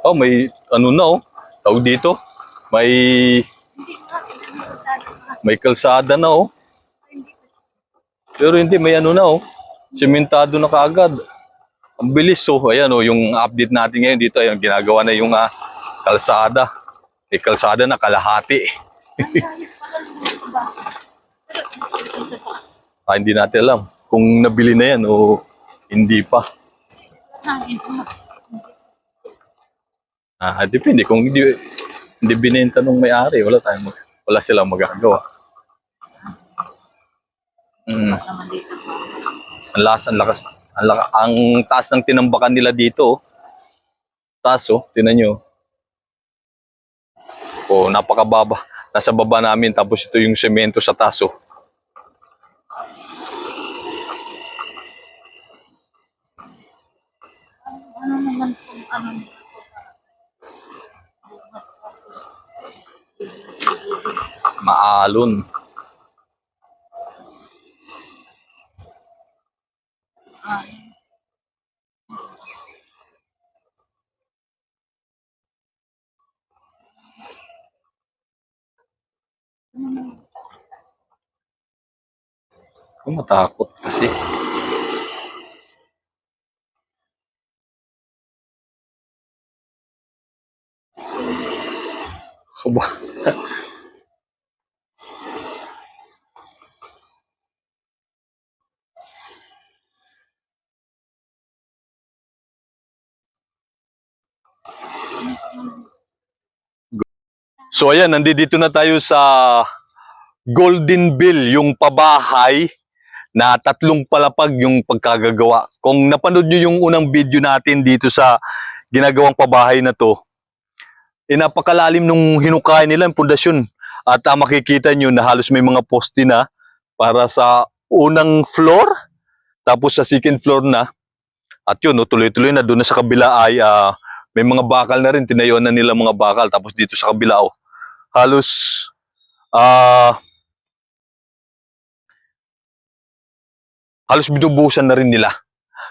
Oh, may ano na oh. Tawag dito. May may kalsada na oh. Pero hindi may ano na oh. Sementado na kaagad. Ang bilis oh. Ayan oh, yung update natin ngayon dito, ayan ginagawa na yung ah, kalsada. May kalsada na kalahati. ah, hindi natin alam kung nabili na yan o hindi pa. Ah, depende. Kung hindi, hindi binenta nung may-ari, wala tayong, wala silang magagawa. Mm. Ang lakas, ang lakas, ang, lakas, ang taas ng tinambakan nila dito. oh. Taas oh, tinan nyo. Oh, napakababa. Nasa baba namin, tapos ito yung semento sa taas oh. Ano naman kung ano Maalon. ah, Ako matakot kasi. So ayan, nandito na tayo sa Golden Bill, yung pabahay na tatlong palapag yung pagkagagawa. Kung napanood nyo yung unang video natin dito sa ginagawang pabahay na to, eh napakalalim nung hinukay nila yung pundasyon. At ah, makikita nyo na halos may mga poste na para sa unang floor, tapos sa second floor na. At yun, no, tuloy-tuloy na doon sa kabila ay ah, may mga bakal na rin, tinayuan na nila mga bakal. Tapos dito sa kabila, oh, halos ah halos binubuhusan na rin nila.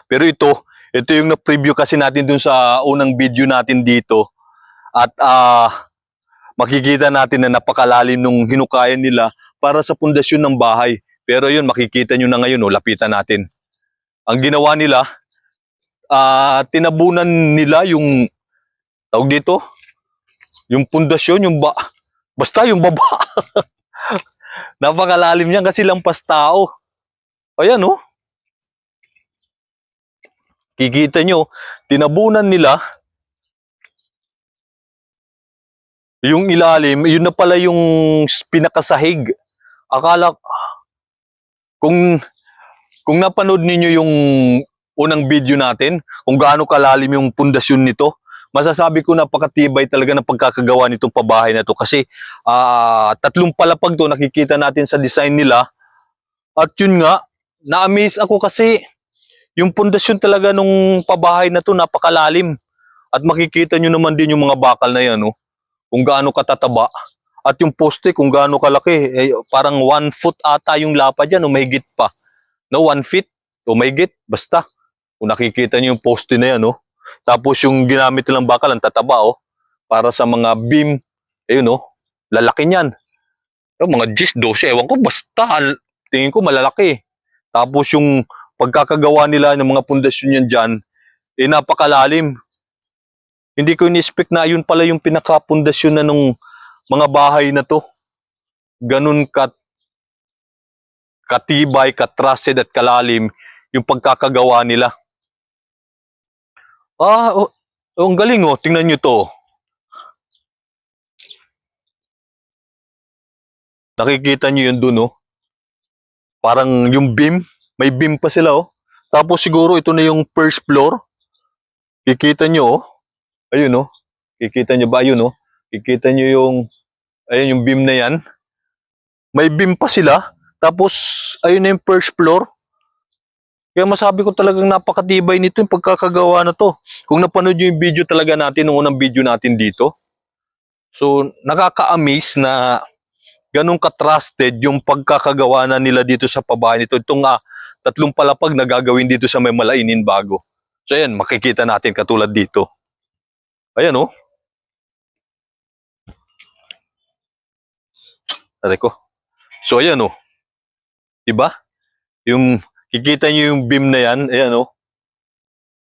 Pero ito, ito yung na-preview kasi natin dun sa unang video natin dito. At ah makikita natin na napakalalim nung hinukayan nila para sa pundasyon ng bahay. Pero yun, makikita nyo na ngayon, oh, lapitan natin. Ang ginawa nila, ah tinabunan nila yung, tawag dito, yung pundasyon, yung ba, basta yung baba. Napakalalim niyan kasi lampas tao. Ayan, oh. Kikita nyo, tinabunan nila yung ilalim, yun na pala yung pinakasahig. Akala, kung, kung napanood ninyo yung unang video natin, kung gaano kalalim yung pundasyon nito, masasabi ko napakatibay talaga ng pagkakagawa nitong pabahay na to kasi ah tatlong palapag to nakikita natin sa design nila at yun nga na-amaze ako kasi yung pundasyon talaga nung pabahay na to napakalalim. At makikita nyo naman din yung mga bakal na yan, no? kung gaano katataba. At yung poste, kung gaano kalaki. Eh, parang one foot ata yung lapad yan, o mahigit pa. No, one feet, o mahigit, basta. Kung nakikita nyo yung poste na yan, no? Tapos yung ginamit nilang bakal, ang tataba, oh. Para sa mga beam, ayun, no? Lalaki niyan. Yung mga 10, 12, ewan ko, basta. Tingin ko malalaki. Tapos yung pagkakagawa nila ng mga pundasyon yan dyan, eh napakalalim. Hindi ko in-expect na yun pala yung pinakapundasyon na nung mga bahay na to. Ganun kat katibay, katrusted at kalalim yung pagkakagawa nila. Ah, oh, oh, ang galing oh. Tingnan nyo to. Nakikita nyo yun dun oh. Parang yung beam, may beam pa sila oh. Tapos siguro ito na yung first floor. Kikita nyo oh. Ayun oh. Kikita nyo ba? Ayun oh. Kikita nyo yung, ayun yung beam na yan. May beam pa sila. Tapos, ayun na yung first floor. Kaya masabi ko talagang napakatibay nito yung pagkakagawa na to. Kung napanood yung video talaga natin, nung unang video natin dito. So, nakaka-amaze na ganun ka-trusted yung pagkakagawa na nila dito sa pabahay nito. Itong ah, tatlong palapag na gagawin dito sa may malainin bago. So, ayan, makikita natin katulad dito. Ayan oh. Aray ko. So ayan oh. Diba? Yung kikita niyo yung beam na yan, ayan oh.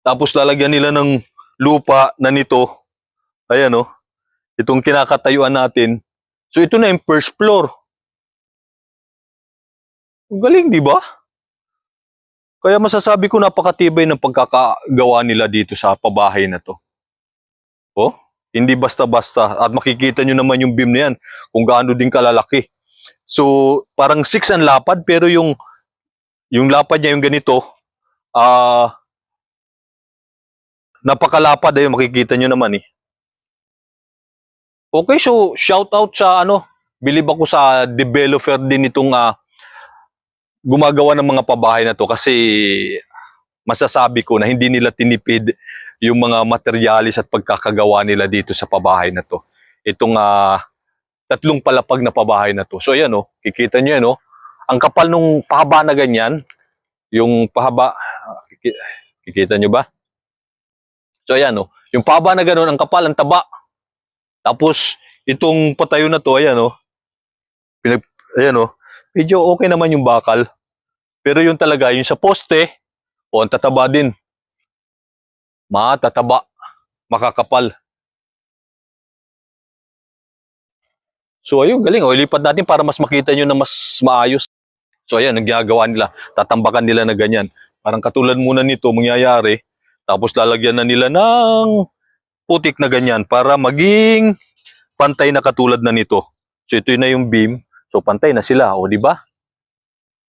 Tapos lalagyan nila ng lupa na nito. Ayan oh. Itong kinakatayuan natin. So ito na yung first floor. Ang Galing, di ba? Kaya masasabi ko napakatibay ng pagkakagawa nila dito sa pabahay na to. Oh, hindi basta-basta. At makikita nyo naman yung beam na yan, kung gaano din kalalaki. So, parang 6 ang lapad, pero yung yung lapad niya yung ganito, ah, napakalapad ayun, makikita nyo naman eh. Okay, so shout out sa ano, bilib ako sa developer din itong ah, gumagawa ng mga pabahay na to kasi masasabi ko na hindi nila tinipid yung mga materialis at pagkakagawa nila dito sa pabahay na to. Itong ah, tatlong palapag na pabahay na to. So ayan oh, kikita nyo yan oh. Ang kapal nung pahaba na ganyan, yung pahaba, ah, kiki- kikita nyo ba? So ayan oh, yung pahaba na ganun, ang kapal, ang taba. Tapos itong patayo na to, ayan oh. Pinag, ayan oh, medyo okay naman yung bakal. Pero yung talaga, yung sa poste, o ang tataba din. Matataba, makakapal. So ayun, galing. O, ilipat natin para mas makita nyo na mas maayos. So ayan, ang ginagawa nila. Tatambakan nila na ganyan. Parang katulad muna nito, mangyayari. Tapos lalagyan na nila ng putik na ganyan para maging pantay na katulad na nito. So ito na yung beam. So pantay na sila, o di ba?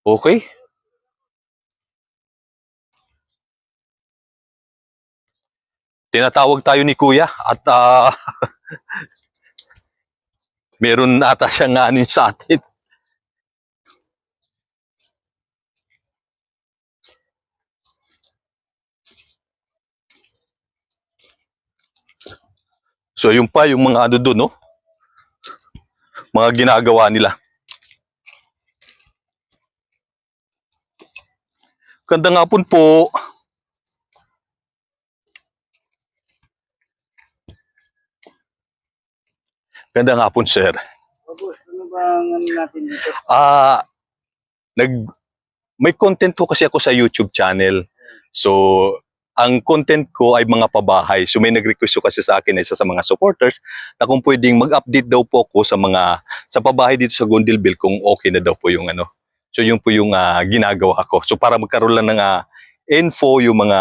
Okay. Tinatawag tayo ni Kuya at ah, meron ata siyang yun sa atin. So yung pa yung mga ano doon, no? Mga ginagawa nila. Ganda nga po po. Ganda nga po, sir. Ah, nag may content ko kasi ako sa YouTube channel. So, ang content ko ay mga pabahay. So may nag-request kasi sa akin isa sa mga supporters na kung pwedeng mag-update daw po ako sa mga sa pabahay dito sa Gondelville kung okay na daw po yung ano. So yun po yung ah, ginagawa ko. So para magkaroon lang ng ah, info yung mga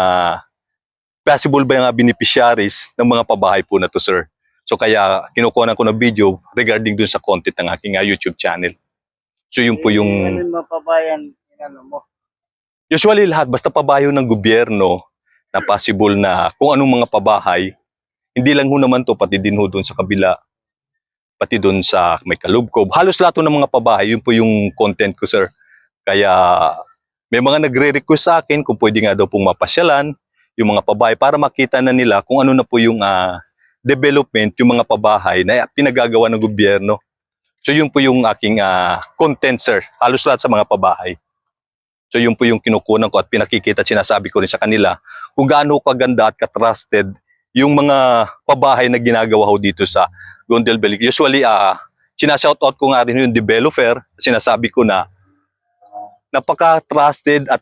possible ba yung beneficiaries ng mga pabahay po na to, sir. So kaya kinukuha ko ng video regarding dun sa content ng aking ah, YouTube channel. So yun po yung Ano yung mapabayan, yung ano mo? Usually lahat, basta pabayo ng gobyerno na possible na kung anong mga pabahay, hindi lang ho naman to, pati din ho doon sa kabila, pati doon sa may kalubkob. Halos lahat ng mga pabahay, yun po yung content ko, sir. Kaya may mga nagre-request sa akin kung pwede nga daw pong mapasyalan yung mga pabahay para makita na nila kung ano na po yung ah, development, yung mga pabahay na pinagagawa ng gobyerno. So yun po yung aking ah, content, sir. Halos lahat sa mga pabahay. So yun po yung kinukunan ko at pinakikita at sinasabi ko rin sa kanila kung gaano kaganda at katrusted yung mga pabahay na ginagawa ho dito sa Gondelville. Usually, ah sinashoutout ko nga rin yung developer. Sinasabi ko na napaka-trusted at